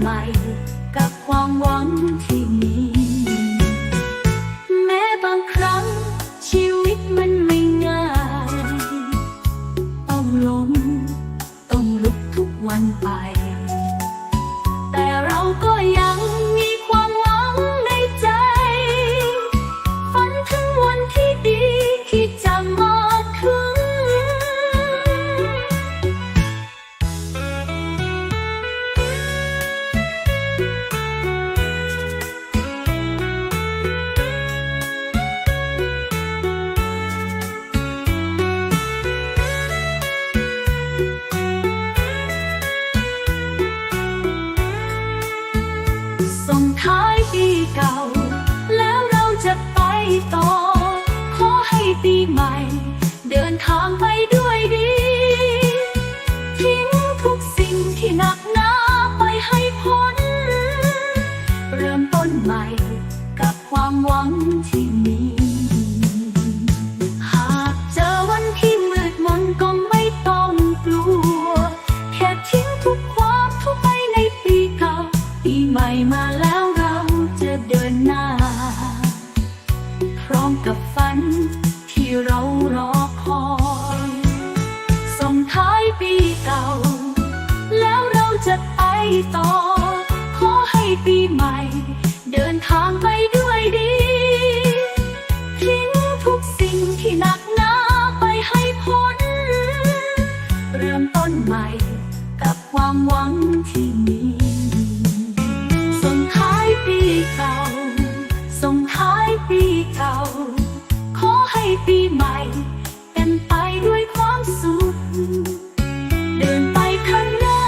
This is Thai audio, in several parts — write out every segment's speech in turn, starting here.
ใหม่กับความหวังที่มี แม้บางครั้งชีวิตมันไม่ง่าย ต้องล้มต้องลุกทุกวันไป แต่เราก็ยัง แล้วเราจะไปต่อ ขอให้ปีใหม่ เดินทางไปด้วยดี ทิ้งทุกสิ่งที่หนักหนาไปให้พ้น เริ่มต้นใหม่กับความหวังที่มี หากเจอวันที่มืดมนก็ไม่ต้องกลัว แค่ทิ้งทุกความทุกไปในปีเก่า ปีใหม่มาแล้ว เราจะเดินหน้า พร้อมกับฝันที่เรารอคอยส่งท้ายปีเก่า แล้วเราจะไปต่อ ปีใหม่ เป็นไปด้วยความสุข เดินไปข้างหน้า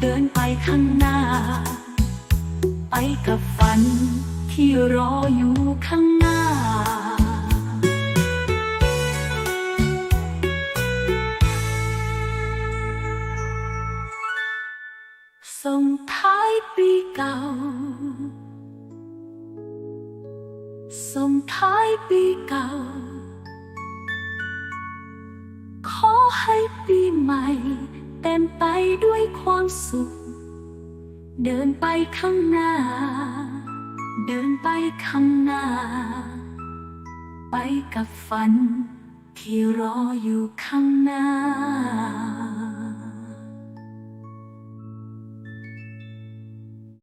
เดินไปข้างหน้า ไปกับฝันที่รออยู่ข้างหน้าส่งท้ายปีเก่า ส่งท้ายปีเก่า ขอให้ปีใหม่ เต็มไปด้วยความสุข เดินไปข้างหน้า เดินไปข้างหน้า ไปกับฝันที่รออยู่ข้างหน้า